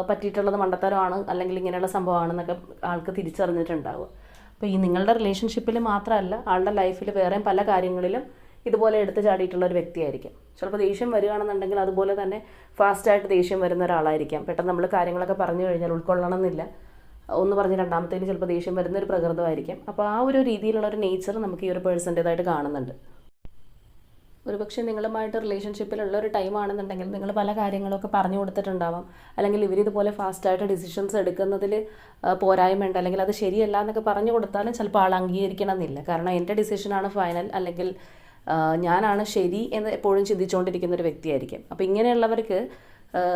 പറ്റിയിട്ടുള്ളത് മണ്ടത്തരമാണ് അല്ലെങ്കിൽ ഇങ്ങനെയുള്ള സംഭവമാണെന്നൊക്കെ ആൾക്ക് തിരിച്ചറിഞ്ഞിട്ടുണ്ടാവുക. അപ്പോൾ ഈ നിങ്ങളുടെ റിലേഷൻഷിപ്പിൽ മാത്രമല്ല ആളുടെ ലൈഫിൽ വേറെയും പല കാര്യങ്ങളിലും ഇതുപോലെ എടുത്തു ചാടിയിട്ടുള്ള ഒരു വ്യക്തിയായിരിക്കും. ചിലപ്പോൾ ദേഷ്യം വരികയാണെന്നുണ്ടെങ്കിൽ അതുപോലെ തന്നെ ഫാസ്റ്റായിട്ട് ദേഷ്യം വരുന്ന ഒരാളായിരിക്കാം. പെട്ടെന്ന് നമ്മൾ കാര്യങ്ങളൊക്കെ പറഞ്ഞു കഴിഞ്ഞാൽ ഉൾക്കൊള്ളണം എന്നില്ല ഒന്ന് പറഞ്ഞ് രണ്ടാമത്തേന് ചിലപ്പോൾ ദേഷ്യം വരുന്ന ഒരു പ്രകൃതമായിരിക്കും. അപ്പോൾ ആ ഒരു രീതിയിലുള്ള ഒരു നേച്ചർ നമുക്ക് ഈ ഒരു പേഴ്സന്റേതായിട്ട് കാണുന്നുണ്ട്. ഒരുപക്ഷെ നിങ്ങളുമായിട്ട് റിലേഷൻഷിപ്പിലുള്ള ഒരു ടൈം ആണെന്നുണ്ടെങ്കിൽ നിങ്ങൾ പല കാര്യങ്ങളൊക്കെ പറഞ്ഞു കൊടുത്തിട്ടുണ്ടാവാം. അല്ലെങ്കിൽ ഇവർ ഇവരിതുപോലെ ഫാസ്റ്റായിട്ട് ഡിസിഷൻസ് എടുക്കുന്നതിൽ പോരായ്മയുണ്ട്. അല്ലെങ്കിൽ അത് ശരിയല്ല എന്നൊക്കെ പറഞ്ഞു കൊടുത്താലും ചിലപ്പോൾ ആൾ അംഗീകരിക്കണം എന്നില്ല കാരണം എന്റെ ഡിസിഷനാണ് ഫൈനൽ അല്ലെങ്കിൽ ഞാനാണ് ശരി എന്ന് എപ്പോഴും ചിന്തിച്ചുകൊണ്ടിരിക്കുന്ന ഒരു വ്യക്തിയായിരിക്കും. അപ്പോൾ ഇങ്ങനെയുള്ളവർക്ക്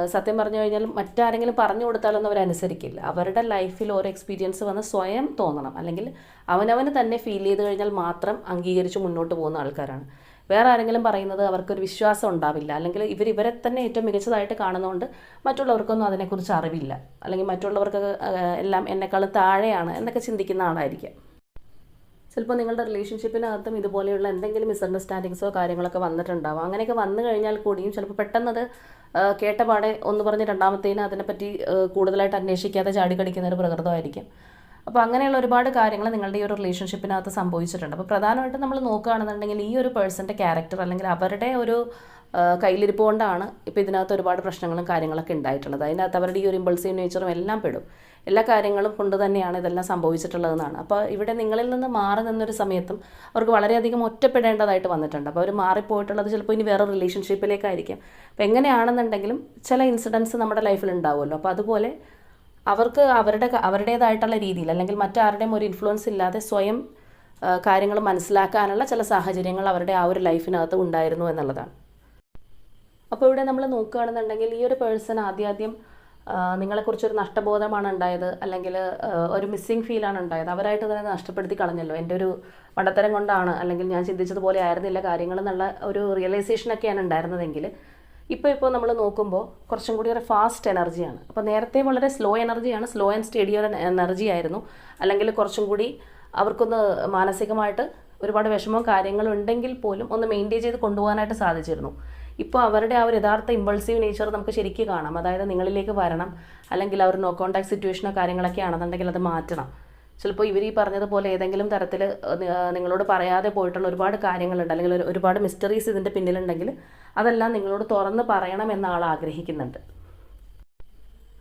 സത്യം പറഞ്ഞു കഴിഞ്ഞാൽ മറ്റാരെങ്കിലും പറഞ്ഞു കൊടുത്താലൊന്നും അവരനുസരിക്കില്ല അവരുടെ ലൈഫിൽ ഓരോ എക്സ്പീരിയൻസ് വന്ന് സ്വയം തോന്നണം. അല്ലെങ്കിൽ അവനവന് തന്നെ ഫീൽ ചെയ്ത് കഴിഞ്ഞാൽ മാത്രം അംഗീകരിച്ച് മുന്നോട്ട് പോകുന്ന ആൾക്കാരാണ്. വേറെ ആരെങ്കിലും പറയുന്നത് അവർക്കൊരു വിശ്വാസം ഉണ്ടാവില്ല. അല്ലെങ്കിൽ ഇവർ ഇവരെ തന്നെ ഏറ്റവും മികച്ചതായിട്ട് കാണുന്നതുകൊണ്ട് മറ്റുള്ളവർക്കൊന്നും അതിനെക്കുറിച്ച് അറിവില്ല. അല്ലെങ്കിൽ മറ്റുള്ളവർക്ക് എല്ലാം എന്നെക്കാൾ താഴെയാണ് എന്നൊക്കെ ചിന്തിക്കുന്ന ആളായിരിക്കും. ചിലപ്പോൾ നിങ്ങളുടെ റിലേഷൻഷിപ്പിനകത്തും ഇതുപോലെയുള്ള എന്തെങ്കിലും മിസ്അണ്ടർസ്റ്റാൻഡിങ്സോ കാര്യങ്ങളൊക്കെ വന്നിട്ടുണ്ടാവും. അങ്ങനെയൊക്കെ വന്നു കഴിഞ്ഞാൽ കൂടിയും ചിലപ്പോൾ പെട്ടെന്നത് ആ, കേട്ട പാടെ ഒന്ന് പറഞ്ഞ് രണ്ടാമത്തേന് അതിനെപ്പറ്റി കൂടുതലായിട്ട് അന്വേഷിക്കാതെ ചാടിക്കടിക്കുന്ന ഒരു പ്രകൃതമായിരിക്കും. അപ്പോൾ അങ്ങനെയുള്ള ഒരുപാട് കാര്യങ്ങൾ നിങ്ങളുടെ ഈ ഒരു റിലേഷൻഷിപ്പിനകത്ത് സംഭവിച്ചിട്ടുണ്ട്. അപ്പോൾ പ്രധാനമായിട്ടും നമ്മൾ നോക്കുകയാണെന്നുണ്ടെങ്കിൽ ഈ ഒരു പേഴ്സന്റെ ക്യാരക്ടർ അല്ലെങ്കിൽ അവരുടെ ഒരു കയ്യിലിരിപ്പ് കൊണ്ടാണ് ഇപ്പോൾ ഇതിനകത്ത് ഒരുപാട് പ്രശ്നങ്ങളും കാര്യങ്ങളൊക്കെ ഉണ്ടായിട്ടുള്ളത്. അതിനകത്ത് അവരുടെ ഈ ഒരു ഇമ്പൾസീവ് നേച്ചറും എല്ലാം പെടും. എല്ലാ കാര്യങ്ങളും കൊണ്ട് തന്നെയാണ് ഇതെല്ലാം സംഭവിച്ചിട്ടുള്ളതെന്നാണ്. അപ്പോൾ ഇവിടെ നിങ്ങളിൽ നിന്ന് മാറി നിന്നൊരു സമയത്തും അവർക്ക് വളരെയധികം ഒറ്റപ്പെടേണ്ടതായിട്ട് വന്നിട്ടുണ്ട്. അപ്പോൾ അവർ മാറിപ്പോയിട്ടുള്ളത് ചിലപ്പോൾ ഇനി വേറെ റിലേഷൻഷിപ്പിലേക്കായിരിക്കും അപ്പോൾ എങ്ങനെയാണെന്നുണ്ടെങ്കിലും ചില ഇൻസിഡൻസ് നമ്മുടെ ലൈഫിൽ ഉണ്ടാവുമല്ലോ. അപ്പോൾ അതുപോലെ അവർക്ക് അവരുടെ അവരുടേതായിട്ടുള്ള രീതിയിൽ അല്ലെങ്കിൽ മറ്റാരുടെയും ഒരു ഇൻഫ്ലുവൻസ് ഇല്ലാതെ സ്വയം കാര്യങ്ങൾ മനസ്സിലാക്കാനുള്ള ചില സാഹചര്യങ്ങൾ അവരുടെ ആ ഒരു ലൈഫിനകത്ത് ഉണ്ടായിരുന്നു എന്നുള്ളതാണ്. അപ്പോൾ ഇവിടെ നമ്മൾ നോക്കുകയാണെന്നുണ്ടെങ്കിൽ ഈ ഒരു പേഴ്സൺ ആദ്യാദ്യം നിങ്ങളെക്കുറിച്ചൊരു നഷ്ടബോധമാണ് ഉണ്ടായത്. അല്ലെങ്കിൽ ഒരു മിസ്സിങ് ഫീലാണ് ഉണ്ടായത്. അവരായിട്ട് തന്നെ നഷ്ടപ്പെടുത്തി കളഞ്ഞല്ലോ. എന്റെ ഒരു മണ്ടത്തരം കൊണ്ടാണ് അല്ലെങ്കിൽ ഞാൻ ചിന്തിച്ചതുപോലെ ആയിരുന്നില്ല കാര്യങ്ങൾ എന്നുള്ള ഒരു റിയലൈസേഷനൊക്കെയാണ് ഉണ്ടായിരുന്നതെങ്കിൽ ഇപ്പോൾ ഇപ്പോൾ നമ്മൾ നോക്കുമ്പോൾ കുറച്ചും കൂടി ഒരു ഫാസ്റ്റ് എനർജിയാണ് അപ്പോൾ നേരത്തെ വളരെ സ്ലോ എനർജിയാണ് സ്ലോ ആൻഡ് സ്റ്റഡി ഒരു എനർജി ആയിരുന്നു. അല്ലെങ്കിൽ കുറച്ചും കൂടി അവർക്കൊന്ന് മാനസികമായിട്ട് ഒരുപാട് വിഷമവും കാര്യങ്ങളും ഉണ്ടെങ്കിൽ പോലും ഒന്ന് മെയിന്റെയിൻ ചെയ്ത് കൊണ്ടുപോകാനായിട്ട് സാധിച്ചിരുന്നു. ഇപ്പോൾ അവരുടെ ആ ഒരു യഥാർത്ഥ ഇമ്പൾസീവ് നേച്ചർ നമുക്ക് ശരിക്കും കാണാം. അതായത് നിങ്ങളിലേക്ക് വരണം. അല്ലെങ്കിൽ അവർ നോ കോൺടാക്ട് സിറ്റുവേഷനോ കാര്യങ്ങളൊക്കെ ആണെന്നുണ്ടെങ്കിൽ അത് മാറ്റണം. ചിലപ്പോൾ ഇവർ ഈ പറഞ്ഞതുപോലെ ഏതെങ്കിലും തരത്തിൽ നിങ്ങളോട് പറയാതെ പോയിട്ടുള്ള ഒരുപാട് കാര്യങ്ങളുണ്ട്. അല്ലെങ്കിൽ ഒരു- ഒരുപാട് മിസ്റ്ററീസ് ഇതിന്റെ പിന്നിലുണ്ടെങ്കിൽ അതെല്ലാം നിങ്ങളോട് തുറന്ന് പറയണം എന്ന ആൾ ആഗ്രഹിക്കുന്നുണ്ട്.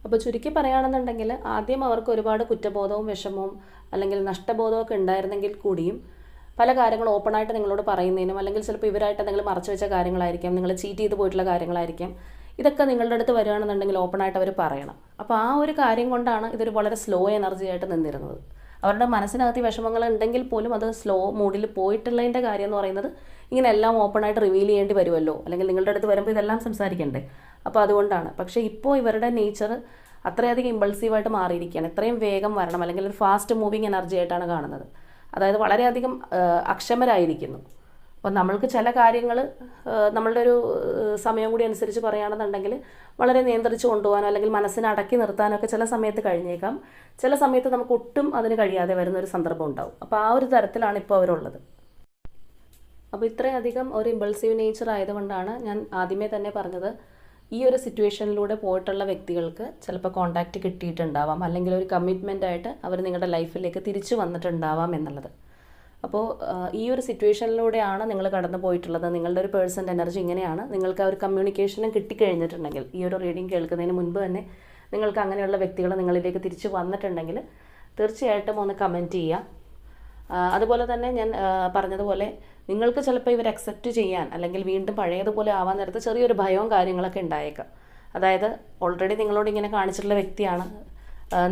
അപ്പോൾ ചുരുക്കി പറയുകയാണെന്നുണ്ടെങ്കിൽ ആദ്യം അവർക്ക് ഒരുപാട് കുറ്റബോധവും വിഷമവും അല്ലെങ്കിൽ നഷ്ടബോധവും ഒക്കെ ഉണ്ടായിരുന്നെങ്കിൽ കൂടിയും പല കാര്യങ്ങളും ഓപ്പണായിട്ട് നിങ്ങളോട് പറയുന്നതിനും അല്ലെങ്കിൽ ചിലപ്പോൾ ഇവരായിട്ട് എന്തെങ്കിലും മറച്ചു വെച്ച കാര്യങ്ങളായിരിക്കാം നിങ്ങൾ ചീറ്റ് ചെയ്ത് പോയിട്ടുള്ള കാര്യങ്ങളായിരിക്കാം. ഇതൊക്കെ നിങ്ങളുടെ അടുത്ത് വരികയാണെന്നുണ്ടെങ്കിൽ ഓപ്പണായിട്ട് അവർ പറയണം. അപ്പോൾ ആ ഒരു കാര്യം കൊണ്ടാണ് ഇതൊരു വളരെ സ്ലോ എനർജി ആയിട്ട് നിന്നിരുന്നത്. അവരുടെ മനസ്സിനകത്ത് വിഷമങ്ങൾ ഉണ്ടെങ്കിൽ പോലും അത് സ്ലോ മൂഡിൽ പോയിട്ടുള്ളതിന്റെ കാര്യം എന്ന് പറയുന്നത് ഇങ്ങനെ എല്ലാം ഓപ്പണായിട്ട് റിവീൽ ചെയ്യേണ്ടി വരുമല്ലോ. അല്ലെങ്കിൽ നിങ്ങളുടെ അടുത്ത് വരുമ്പോൾ ഇതെല്ലാം സംസാരിക്കണ്ടേ? അപ്പോൾ അതുകൊണ്ടാണ്. പക്ഷേ ഇപ്പോൾ ഇവരുടെ നേച്ചർ അത്രയധികം ഇമ്പൾസീവായിട്ട് മാറിയിരിക്കുകയാണ്. എത്രയും വേഗം വരണം. അല്ലെങ്കിൽ ഒരു ഫാസ്റ്റ് മൂവിങ് എനർജി ആയിട്ടാണ് കാണുന്നത്. അതായത് വളരെയധികം അക്ഷമരായിരിക്കുന്നു. അപ്പോൾ നമ്മൾക്ക് ചില കാര്യങ്ങൾ നമ്മളുടെ ഒരു സമയം കൂടി അനുസരിച്ച് പറയുകയാണെന്നുണ്ടെങ്കിൽ വളരെ നിയന്ത്രിച്ച് കൊണ്ടുപോകാനോ അല്ലെങ്കിൽ മനസ്സിനെ അടക്കി നിർത്താനോ ഒക്കെ ചില സമയത്ത് കഴിഞ്ഞേക്കാം. ചില സമയത്ത് നമുക്ക് ഒട്ടും അതിന് കഴിയാതെ വരുന്ന ഒരു സന്ദർഭം ഉണ്ടാവും. അപ്പോൾ ആ ഒരു തരത്തിലാണ് ഇപ്പോൾ അവരുള്ളത്. അപ്പോൾ ഇത്രയധികം ഒരു ഇമ്പൾസീവ് നേച്ചർ ആയതുകൊണ്ടാണ് ഞാൻ ആദ്യമേ തന്നെ പറഞ്ഞത് ഈ ഒരു സിറ്റുവേഷനിലൂടെ പോയിട്ടുള്ള വ്യക്തികൾക്ക് ചിലപ്പോൾ കോണ്ടാക്റ്റ് കിട്ടിയിട്ടുണ്ടാവാം. അല്ലെങ്കിൽ ഒരു കമ്മിറ്റ്മെന്റ് ആയിട്ട് അവർ നിങ്ങളുടെ ലൈഫിലേക്ക് തിരിച്ചു വന്നിട്ടുണ്ടാവാം എന്നുള്ളത്. അപ്പോൾ ഈ ഒരു സിറ്റുവേഷനിലൂടെയാണ് നിങ്ങൾ കടന്നു പോയിട്ടുള്ളത്. നിങ്ങളുടെ ഒരു പേഴ്സന്റെ എനർജി ഇങ്ങനെയാണ്. നിങ്ങൾക്ക് ആ ഒരു കമ്മ്യൂണിക്കേഷനും കിട്ടിക്കഴിഞ്ഞിട്ടുണ്ടെങ്കിൽ ഈ ഒരു റീഡിംഗ് കേൾക്കുന്നതിന് മുൻപ് തന്നെ നിങ്ങൾക്ക് അങ്ങനെയുള്ള വ്യക്തികൾ നിങ്ങളിലേക്ക് തിരിച്ചു വന്നിട്ടുണ്ടെങ്കിൽ തീർച്ചയായിട്ടും ഒന്ന് കമന്റ് ചെയ്യുക. അതുപോലെ തന്നെ ഞാൻ പറഞ്ഞതുപോലെ നിങ്ങൾക്ക് ചിലപ്പോൾ ഇവർ അക്സെപ്റ്റ് ചെയ്യാൻ അല്ലെങ്കിൽ വീണ്ടും പഴയതുപോലെ ആവാൻ നേരത്ത് ചെറിയൊരു ഭയവും കാര്യങ്ങളൊക്കെ ഉണ്ടായേക്കാം. അതായത് ഓൾറെഡി നിങ്ങളോട് ഇങ്ങനെ കാണിച്ചിട്ടുള്ള വ്യക്തിയാണ്.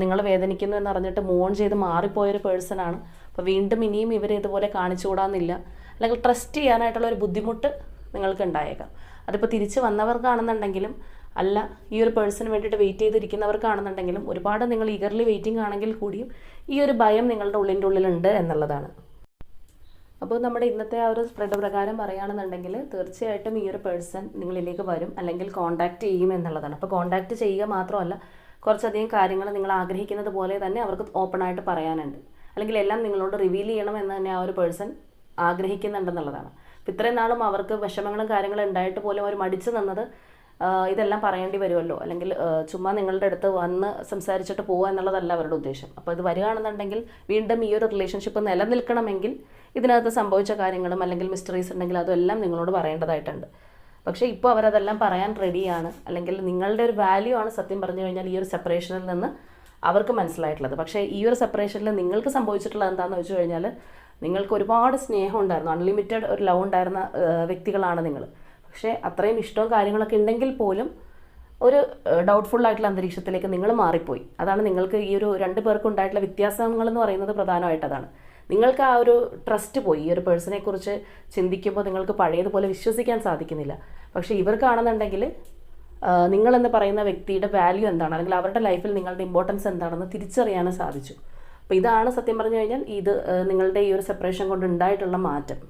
നിങ്ങൾ വേദനിക്കുന്നു എന്ന് അറിഞ്ഞിട്ട് മോൺ ചെയ്ത് മാറിപ്പോയൊരു പേഴ്സണാണ് അപ്പോൾ വീണ്ടും ഇനിയും ഇവർ ഇതുപോലെ കാണിച്ചുകൂടാന്നില്ല. അല്ലെങ്കിൽ ട്രസ്റ്റ് ചെയ്യാനായിട്ടുള്ള ഒരു ബുദ്ധിമുട്ട് നിങ്ങൾക്ക് ഉണ്ടായേക്കാം. അതിപ്പോൾ തിരിച്ച് വന്നവർക്കാണെന്നുണ്ടെങ്കിലും അല്ല ഈ ഒരു പേഴ്സൺ വേണ്ടിയിട്ട് വെയിറ്റ് ചെയ്തിരിക്കുന്നവർക്കാണെന്നുണ്ടെങ്കിലും ഒരുപാട് നിങ്ങൾ ഈഗർലി വെയിറ്റിംഗ് ആണെങ്കിൽ കൂടിയും ഈ ഒരു ഭയം നിങ്ങളുടെ ഉള്ളിന്റെ ഉള്ളിലുണ്ട് എന്നുള്ളതാണ്. അപ്പോൾ നമ്മുടെ ഇന്നത്തെ ആ ഒരു സ്പ്രെഡ് പ്രകാരം പറയുകയാണെന്നുണ്ടെങ്കിൽ തീർച്ചയായിട്ടും ഈ ഒരു പേഴ്സൺ നിങ്ങളിലേക്ക് വരും അല്ലെങ്കിൽ കോണ്ടാക്ട് ചെയ്യും എന്നുള്ളതാണ്. അപ്പോൾ കോണ്ടാക്ട് ചെയ്യുക മാത്രമല്ല കുറച്ചധികം കാര്യങ്ങൾ നിങ്ങൾ ആഗ്രഹിക്കുന്നത് പോലെ തന്നെ അവർക്ക് ഓപ്പൺ ആയിട്ട് പറയാനുണ്ട്. അല്ലെങ്കിൽ എല്ലാം നിങ്ങളോട് റിവീൽ ചെയ്യണം എന്ന് തന്നെ ആ ഒരു പേഴ്സൺ ആഗ്രഹിക്കുന്നുണ്ടെന്നുള്ളതാണ്. അപ്പോൾ ഇത്രയും നാളും അവർക്ക് വിഷമങ്ങളും കാര്യങ്ങളും ഉണ്ടായിട്ട് പോലും അവർ മടിച്ചു നിന്നത് ഇതെല്ലാം പറയേണ്ടി വരുമല്ലോ? അല്ലെങ്കിൽ ചുമ്മാ നിങ്ങളുടെ അടുത്ത് വന്ന് സംസാരിച്ചിട്ട് പോകുക എന്നുള്ളതല്ല അവരുടെ ഉദ്ദേശം. അപ്പോൾ ഇത് വരികയാണെന്നുണ്ടെങ്കിൽ വീണ്ടും ഈ ഒരു റിലേഷൻഷിപ്പ് നിലനിൽക്കണമെങ്കിൽ ഇതിനകത്ത് സംഭവിച്ച കാര്യങ്ങളും അല്ലെങ്കിൽ മിസ്റ്ററീസ് ഉണ്ടെങ്കിൽ അതെല്ലാം നിങ്ങളോട് പറയേണ്ടതായിട്ടുണ്ട്. പക്ഷേ ഇപ്പോൾ അവരതെല്ലാം പറയാൻ റെഡിയാണ് അല്ലെങ്കിൽ നിങ്ങളുടെ ഒരു വാല്യൂ ആണ് സത്യം പറഞ്ഞു കഴിഞ്ഞാൽ ഈ ഒരു സെപ്പറേഷനിൽ നിന്ന് അവർക്ക് മനസ്സിലായിട്ടുള്ളത്. പക്ഷേ ഈ ഒരു സെപ്പറേഷനിൽ നിങ്ങൾക്ക് സംഭവിച്ചിട്ടുള്ളത് എന്താണെന്ന് വെച്ച് കഴിഞ്ഞാൽ നിങ്ങൾക്ക് ഒരുപാട് സ്നേഹം ഉണ്ടായിരുന്നു. അൺലിമിറ്റഡ് ഒരു ലവ് ഉണ്ടായിരുന്ന വ്യക്തികളാണ് നിങ്ങൾ പക്ഷേ അത്രയും ഇഷ്ടവും കാര്യങ്ങളൊക്കെ ഉണ്ടെങ്കിൽ പോലും ഒരു ഡൗട്ട്ഫുൾ ആയിട്ടുള്ള അന്തരീക്ഷത്തിലേക്ക് നിങ്ങൾ മാറിപ്പോയി. അതാണ് നിങ്ങൾക്ക് ഈ ഒരു രണ്ട് പേർക്കും ഉണ്ടായിട്ടുള്ള വ്യത്യാസങ്ങൾ എന്ന് പറയുന്നത് പ്രധാനമായിട്ട് അതാണ്. നിങ്ങൾക്ക് ആ ഒരു ട്രസ്റ്റ് പോയി. ഈ ഒരു പേഴ്സണെ കുറിച്ച് ചിന്തിക്കുമ്പോൾ നിങ്ങൾക്ക് പഴയതുപോലെ വിശ്വസിക്കാൻ സാധിക്കുന്നില്ല. പക്ഷേ ഇവർക്കാണെന്നുണ്ടെങ്കിൽ നിങ്ങളെന്ന് പറയുന്ന വ്യക്തിയുടെ വാല്യൂ എന്താണ്? അല്ലെങ്കിൽ അവരുടെ ലൈഫിൽ നിങ്ങളുടെ ഇമ്പോർട്ടൻസ് എന്താണെന്ന് തിരിച്ചറിയാനും സാധിച്ചു. അപ്പോൾ ഇതാണ് സത്യം പറഞ്ഞു കഴിഞ്ഞാൽ ഇത് നിങ്ങളുടെ ഈ ഒരു സെപ്പറേഷൻ കൊണ്ട് ഉണ്ടായിട്ടുള്ള മാറ്റം.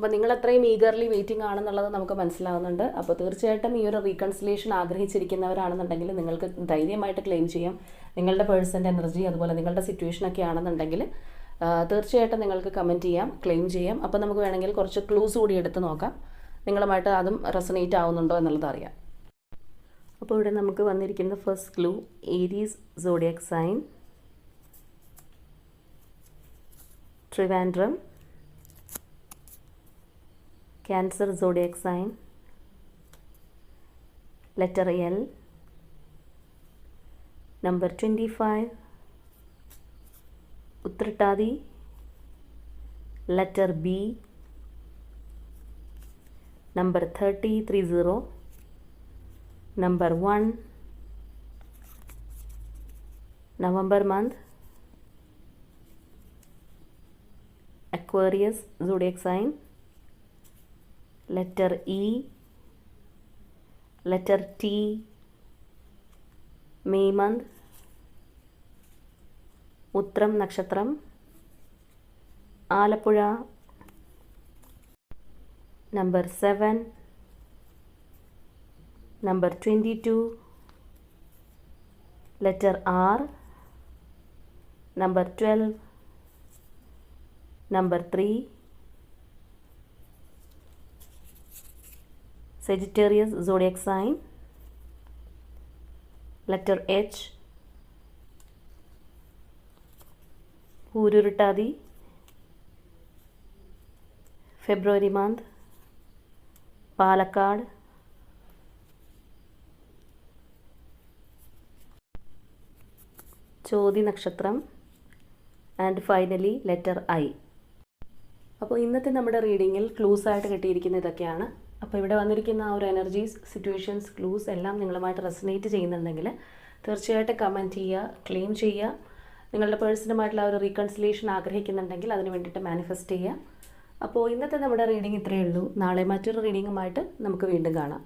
അപ്പോൾ നിങ്ങൾ അത്രയും ഈഗർലി വെയിറ്റിംഗ് ആണെന്നുള്ളത് നമുക്ക് മനസ്സിലാവുന്നുണ്ട്. അപ്പോൾ തീർച്ചയായിട്ടും ഈ ഒരു റീകൺസിലേഷൻ ആഗ്രഹിച്ചിരിക്കുന്നവരാണെന്നുണ്ടെങ്കിൽ നിങ്ങൾക്ക് ധൈര്യമായിട്ട് ക്ലെയിം ചെയ്യാം. നിങ്ങളുടെ പേഴ്സന്റെ എനർജി അതുപോലെ നിങ്ങളുടെ സിറ്റുവേഷൻ ഒക്കെ ആണെന്നുണ്ടെങ്കിൽ തീർച്ചയായിട്ടും നിങ്ങൾക്ക് കമന്റ് ചെയ്യാം ക്ലെയിം ചെയ്യാം. അപ്പോൾ നമുക്ക് വേണമെങ്കിൽ കുറച്ച് ക്ലൂസ് കൂടി എടുത്ത് നോക്കാം. നിങ്ങളുമായിട്ട് അതും റെസനേറ്റ് ആവുന്നുണ്ടോ എന്നുള്ളത് അറിയാം. അപ്പോൾ ഇവിടെ നമുക്ക് വന്നിരിക്കുന്ന first clue Aries zodiac sign Trivandrum Cancer zodiac sign. Letter L. Number 25. Uttratadi. Letter B. Number 3030. Number 1. November month. Aquarius zodiac sign. letter E, letter T, May month, Uttram Nakshatram, Alapura, number 7, number 22, letter R, number 12, number 3, Sagittarius zodiac sign letter H ഊരുരുട്ടാതി February month Palakkad ചോതി നക്ഷത്രം and finally letter I അപ്പോൾ ഇന്നത്തെ നമ്മുടെ റീഡിങ്ങിൽ ക്ലൂസായിട്ട് കിട്ടിയിരിക്കുന്ന ഇതൊക്കെയാണ് അപ്പോൾ ഇവിടെ വന്നിരിക്കുന്ന ആ ഒരു എനർജീസ് സിറ്റുവേഷൻസ് ക്ലൂസ് എല്ലാം നിങ്ങളുമായിട്ട് റെസനേറ്റ് ചെയ്യുന്നുണ്ടെങ്കിൽ തീർച്ചയായിട്ടും കമന്റ് ചെയ്യുക ക്ലെയിം ചെയ്യുക. നിങ്ങളുടെ പേഴ്സണുമായിട്ടുള്ള ഒരു റീകൺസിലേഷൻ ആഗ്രഹിക്കുന്നുണ്ടെങ്കിൽ അതിന് വേണ്ടിയിട്ട് മാനിഫെസ്റ്റ് ചെയ്യുക. അപ്പോൾ ഇന്നത്തെ നമ്മുടെ റീഡിംഗ് ഇത്രയേ ഉള്ളൂ. നാളെ മറ്റൊരു റീഡിങ്ങുമായിട്ട് നമുക്ക് വീണ്ടും കാണാം.